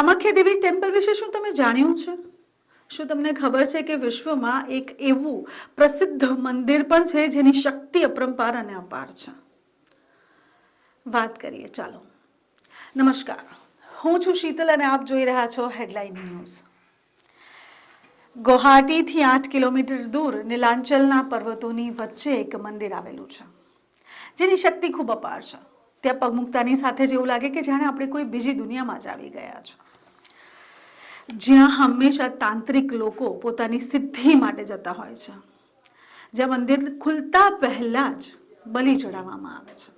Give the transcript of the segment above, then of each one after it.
કામાખ્યા દેવી temple વિશે શું તમે જાણ્યું છે? શું તમને ખબર છે કે વિશ્વમાં એક એવું પ્રસિદ્ધ મંદિર પણ છે જેની શક્તિ અપરંપાર અને અપાર છે? વાત કરીએ, ચાલો. નમસ્કાર. હું છું શીતલ અને આપ જોઈ રહ્યા છો હેડલાઇન ન્યૂઝ ગુવાહાટીથી આઠ કિલોમીટર દૂર નીલાંચલના પર્વતોની વચ્ચે એક મંદિર આવેલું છે, જેની શક્તિ ખૂબ અપાર છે. ત્યાં પગ મૂકતાની સાથે જ એવું લાગે કે જાણે આપણે કોઈ બીજી દુનિયામાં જ આવી ગયા છે. જ્યાં હંમેશા તાંત્રિક લોકો પોતાની સિદ્ધિ માટે જતા હોય છે. જ્યાં મંદિર ખુલતા પહેલાં જ બલિ ચડાવવામાં આવે છે.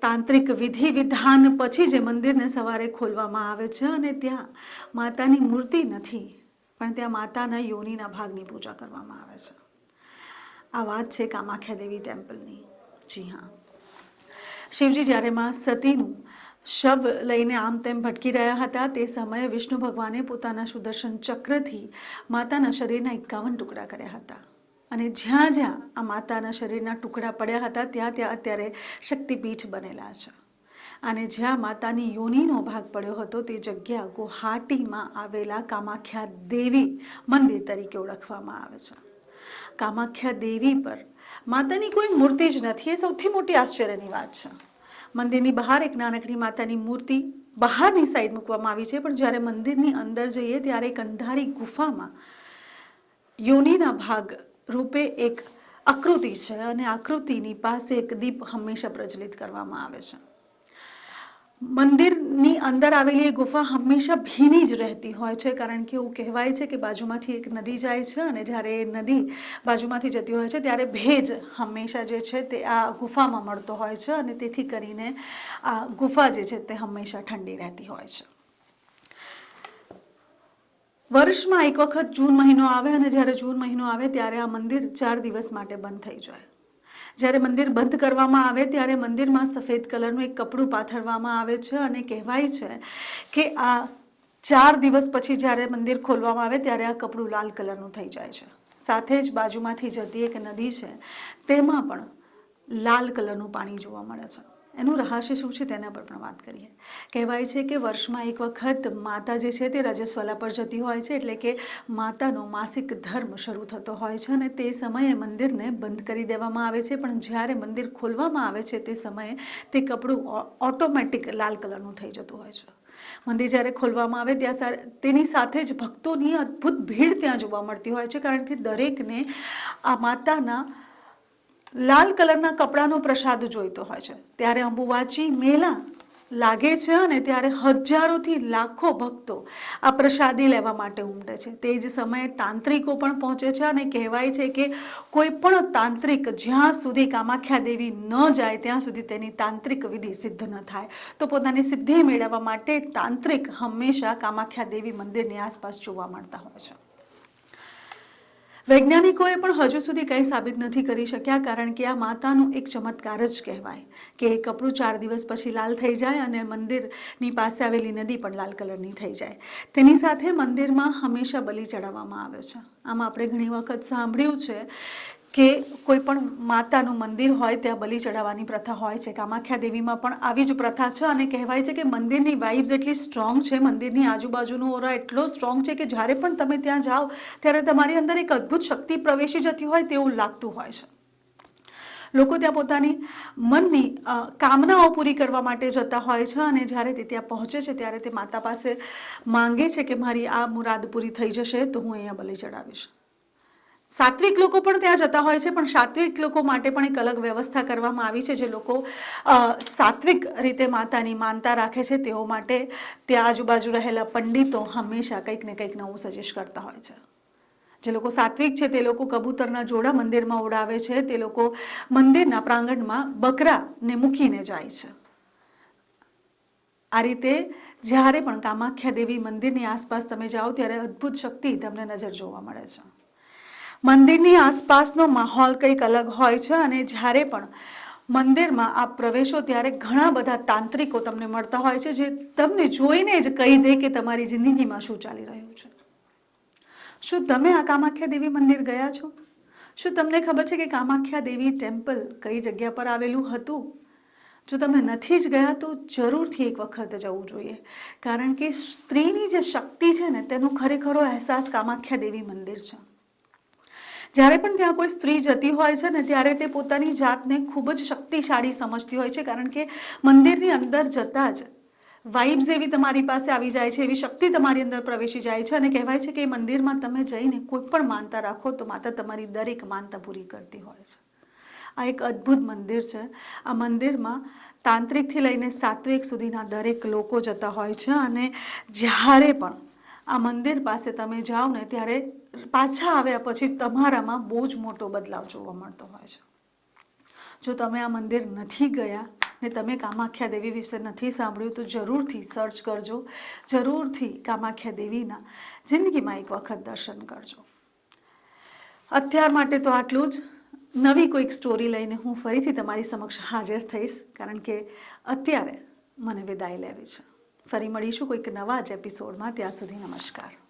તાંત્રિક વિધિ વિધાન પછી જે મંદિરને સવારે ખોલવામાં આવે છે અને ત્યાં માતાની મૂર્તિ નથી, પણ ત્યાં માતાના યોનિના ભાગની પૂજા કરવામાં આવે છે. આ વાત છે કામાખ્યા દેવી ટેમ્પલની. જી હા. શિવજી જ્યારે માં સતીનું શવ લઈને આમ તેમ ભટકી રહ્યા હતા, તે સમયે વિષ્ણુ ભગવાને પોતાના સુદર્શન ચક્રથી માતાના શરીરના એકાવન ટુકડા કર્યા હતા. અને જ્યાં જ્યાં આ માતાના શરીરના ટુકડા પડ્યા હતા, ત્યાં ત્યાં અત્યારે શક્તિપીઠ બનેલા છે. અને જ્યાં માતાની યોનિનો ભાગ પડ્યો હતો, તે જગ્યા ગુવાહાટીમાં આવેલા કામાખ્યા દેવી મંદિર તરીકે ઓળખવામાં આવે છે. કામાખ્યા દેવી પર માતાની કોઈ મૂર્તિ જ નથી. એ સૌથી મોટી આશ્ચર્યની વાત છે. મંદિરની બહાર એક નાનકડી માતાની મૂર્તિ બહારની સાઈડ મૂકવામાં આવી છે. પણ જ્યારે મંદિરની અંદર જઈએ ત્યારે એક અંધારી ગુફામાં યોનિના ભાગ રૂપે એક આકૃતિ છે અને આકૃતિની પાસે એક દીપ હંમેશા પ્રજ્વલિત કરવામાં આવે છે. મંદિરની અંદર આવેલી એ ગુફા હંમેશા ભીની જ રહેતી હોય છે, કારણ કે એવું કહેવાય છે કે બાજુમાંથી એક નદી જાય છે અને જ્યારે એ નદી બાજુમાંથી જતી હોય છે, ત્યારે ભેજ હંમેશા જે છે તે આ ગુફામાં મળતો હોય છે અને તેથી કરીને આ ગુફા જે છે તે હંમેશા ઠંડી રહેતી હોય છે. વર્ષમાં એક વખત જૂન મહિનો આવે અને જ્યારે જૂન મહિનો આવે ત્યારે આ મંદિર ચાર દિવસ માટે બંધ થઈ જાય. જ્યારે મંદિર બંધ કરવામાં આવે ત્યારે મંદિરમાં સફેદ કલરનું એક કપડું પાથરવામાં આવે છે અને કહેવાય છે કે આ ચાર દિવસ પછી જ્યારે મંદિર ખોલવામાં આવે ત્યારે આ કપડું લાલ કલરનું થઈ જાય છે. સાથે જ બાજુમાંથી જતી એક નદી છે, તેમાં પણ લાલ કલરનું પાણી જોવા મળે છે. એનું રહસ્ય શું છે તેના પર પણ વાત કરીએ. કહેવાય છે કે વર્ષમાં એક વખત માતા જે છે તે રજસ્વલા પર જતી હોય છે એટલે કે માતાનો માસિક ધર્મ શરૂ થતો હોય છે અને તે સમયે મંદિરને બંધ કરી દેવામાં આવે છે. પણ જ્યારે મંદિર ખોલવામાં આવે છે તે સમયે તે કપડું ઓટોમેટિક લાલ કલરનું થઈ જતું હોય છે. મંદિર જ્યારે ખોલવામાં આવે ત્યાં તેની સાથે જ ભક્તોની અદ્ભુત ભીડ ત્યાં જોવા મળતી હોય છે કારણ કે દરેકને આ માતાના લાલ કલરના કપડાનો પ્રસાદ જોઈતો હોય છે. ત્યારે અંબુવાચી મેલા લાગે છે અને ત્યારે હજારોથી લાખો ભક્તો આ પ્રસાદી લેવા માટે ઉમટે છે. તે જ સમયે તાંત્રિકો પણ પહોંચે છે અને કહેવાય છે કે કોઈ પણ તાંત્રિક જ્યાં સુધી કામાખ્યા દેવી ન જાય, ત્યાં સુધી તેની તાંત્રિક વિધિ સિદ્ધ ન થાય. તો પોતાની સિદ્ધિ મેળવવા માટે તાંત્રિક હંમેશા કામાખ્યા દેવી મંદિરની આસપાસ જોવા મળતા હોય છે. વૈજ્ઞાનિકોએ પણ હજુ સુધી કંઈ સાબિત નથી કરી શક્યા, કારણ કે આ માતાનું એક ચમત્કાર જ કહેવાય કે એ કપડું ચાર દિવસ પછી લાલ થઈ જાય અને મંદિરની પાસે આવેલી નદી પણ લાલ કલરની થઈ જાય. તેની સાથે મંદિરમાં હંમેશા બલિ ચડાવવામાં આવે છે. આમાં આપણે ઘણી વખત સાંભળ્યું છે કે કોઈ પણ માતાનું મંદિર હોય, ત્યાં બલિ ચડાવવાની પ્રથા હોય છે. કામાખ્યા દેવીમાં પણ આવી જ પ્રથા છે અને કહેવાય છે કે મંદિરની વાઇબ્સ એટલી સ્ટ્રોંગ છે. મંદિરની આજુબાજુનો ઓરા એટલો સ્ટ્રોંગ છે કે જ્યારે પણ તમે ત્યાં જાઓ, ત્યારે તમારી અંદર એક અદ્ભુત શક્તિ પ્રવેશી જતી હોય તેવું લાગતું હોય છે. લોકો ત્યાં પોતાની મનની કામનાઓ પૂરી કરવા માટે જતા હોય છે અને જ્યારે તે ત્યાં પહોંચે છે, ત્યારે તે માતા પાસે માંગે છે કે મારી આ મુરાદ પૂરી થઈ જશે, તો હું અહીંયા બલિ ચડાવીશ સાત્વિક લોકો પણ ત્યાં જતા હોય છે, પણ સાત્વિક લોકો માટે પણ એક અલગ વ્યવસ્થા કરવામાં આવી છે, જે લોકો સાત્વિક રીતે માતાની માનતા રાખે છે, તેઓ માટે ત્યાં આજુબાજુ રહેલા પંડિતો હંમેશા કંઈક ને કંઈક નવું સજેસ્ટ કરતા હોય છે. જે લોકો સાત્વિક છે, તે લોકો કબૂતરના જોડા મંદિરમાં ઉડાવે છે, તે લોકો મંદિરના પ્રાંગણમાં બકરાને મૂકીને જાય છે. આ રીતે જ્યારે પણ કામાખ્યા દેવી મંદિરની આસપાસ તમે જાઓ, ત્યારે અદ્ભુત શક્તિ તમને નજર જોવા મળે છે. મંદિરની આસપાસનો માહોલ કંઈક અલગ હોય છે અને જ્યારે પણ મંદિરમાં આપ પ્રવેશો ત્યારે ઘણા બધા તાંત્રિકો તમને મળતા હોય છે જે તમને જોઈને જ કહી દે કે તમારી જિંદગીમાં શું ચાલી રહ્યું છે. શું તમે આ કામાખ્યા દેવી મંદિર ગયા છો? શું તમને ખબર છે કે કામાખ્યા દેવી ટેમ્પલ કઈ જગ્યા પર આવેલું હતું? જો તમે નથી જ ગયા તો જરૂરથી એક વખત જવું જોઈએ. કારણ કે સ્ત્રીની જે શક્તિ છે ને તેનો ખરેખરો અહેસાસ કામાખ્યા દેવી મંદિર છે. જ્યારે પણ ત્યાં કોઈ સ્ત્રી જતી હોય છે ને, ત્યારે તે પોતાની જાતને ખૂબ જ શક્તિશાળી સમજતી હોય છે, કારણ કે મંદિરની અંદર જતાં જ વાઇબ્સ એવી તમારી પાસે આવી જાય છે, એવી શક્તિ તમારી અંદર પ્રવેશી જાય છે અને કહેવાય છે કે એ મંદિરમાં તમે જઈને કોઈ પણ માનતા રાખો તો માતા તમારી દરેક માનતા પૂરી કરતી હોય છે. આ એક અદ્ભુત મંદિર છે. આ મંદિરમાં તાંત્રિકથી લઈને સાત્વિક સુધીના દરેક લોકો જતા હોય છે અને જ્યારે પણ આ મંદિર પાસે તમે જાઓ ને, ત્યારે પાછા આવ્યા પછી તમારામાં બહુ જ મોટો બદલાવ જોવા મળતો હોય છે. જો તમે આ મંદિર નથી ગયા ને તમે કામાખ્યા દેવી વિશે નથી સાંભળ્યું, તો જરૂરથી સર્ચ કરજો. જરૂરથી કામાખ્યા દેવીના જિંદગીમાં એક વખત દર્શન કરજો. અત્યાર માટે તો આટલું જ. નવી કોઈક સ્ટોરી લઈને હું ફરીથી તમારી સમક્ષ હાજર થઈશ, કારણ કે અત્યારે મને વિદાય લેવી છે. ફરી મળીશું કોઈક નવા જ એપિસોડમાં ત્યાં સુધી નમસ્કાર.